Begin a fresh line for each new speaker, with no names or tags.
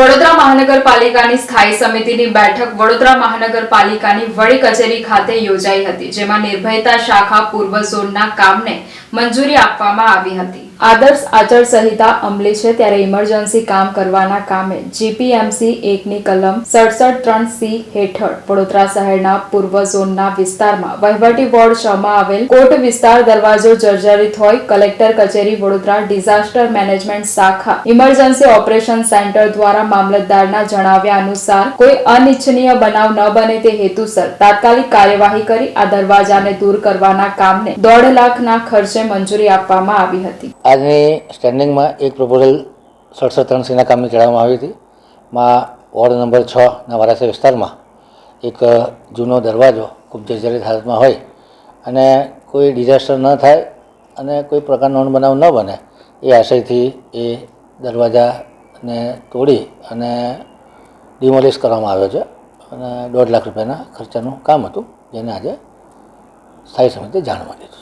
વડોદરા મહાનગરપાલિકાની સ્થાયી સમિતિની બેઠક વડોદરા મહાનગરપાલિકાની વડી કચેરી ખાતે યોજાઈ હતી, જેમાં નિર્ભયતા શાખા પૂર્વ ઝોનના કામને મંજૂરી આપવામાં આવી હતી. આદર્શ આચાર સંહિતા અમલી છે ત્યારે ઇમરજન્સી કામ કરવાના કામે જીપીએમસી એકની કલમ સડસઠ ત્રણ સી હેઠળ વડોદરા શહેરના પૂર્વ ઝોનના વિસ્તારમાં વહીવટી વોર્ડ છ માં આવેલ કોટ વિસ્તાર દરવાજો જર્જરિત હોય કલેક્ટર કચેરી વડોદરા ડિઝાસ્ટર મેનેજમેન્ટ શાખા ઇમરજન્સી ઓપરેશન સેન્ટર દ્વારા મામલતદારના જણાવ્યા અનુસાર કોઈ અનિચ્છનીય બનાવ ન બને તે હેતુસર તાત્કાલિક કાર્યવાહી કરી આ દરવાજાને દૂર કરવાના કામને દોઢ લાખના ખર્ચે મંજૂરી આપવામાં આવી હતી.
આજની સ્ટેન્ડિંગમાં એક પ્રપોઝલ સડસઠ ત્રણ સીના કામની ચડાવવામાં આવી હતી. માં વોર્ડ નંબર છના વારાસી વિસ્તારમાં એક જૂનો દરવાજો ખૂબ જર્જરિત હાલતમાં હોય અને કોઈ ડિઝાસ્ટર ન થાય અને કોઈ પ્રકારનો બનાવ ન બને એ આશયથી એ દરવાજાને તોડી અને ડિમોલિશ કરવામાં આવ્યો છે અને દોઢ લાખ રૂપિયાના ખર્ચાનું કામ હતું, જેને આજે સ્થાયી સમિતિ જાણ મળી છે.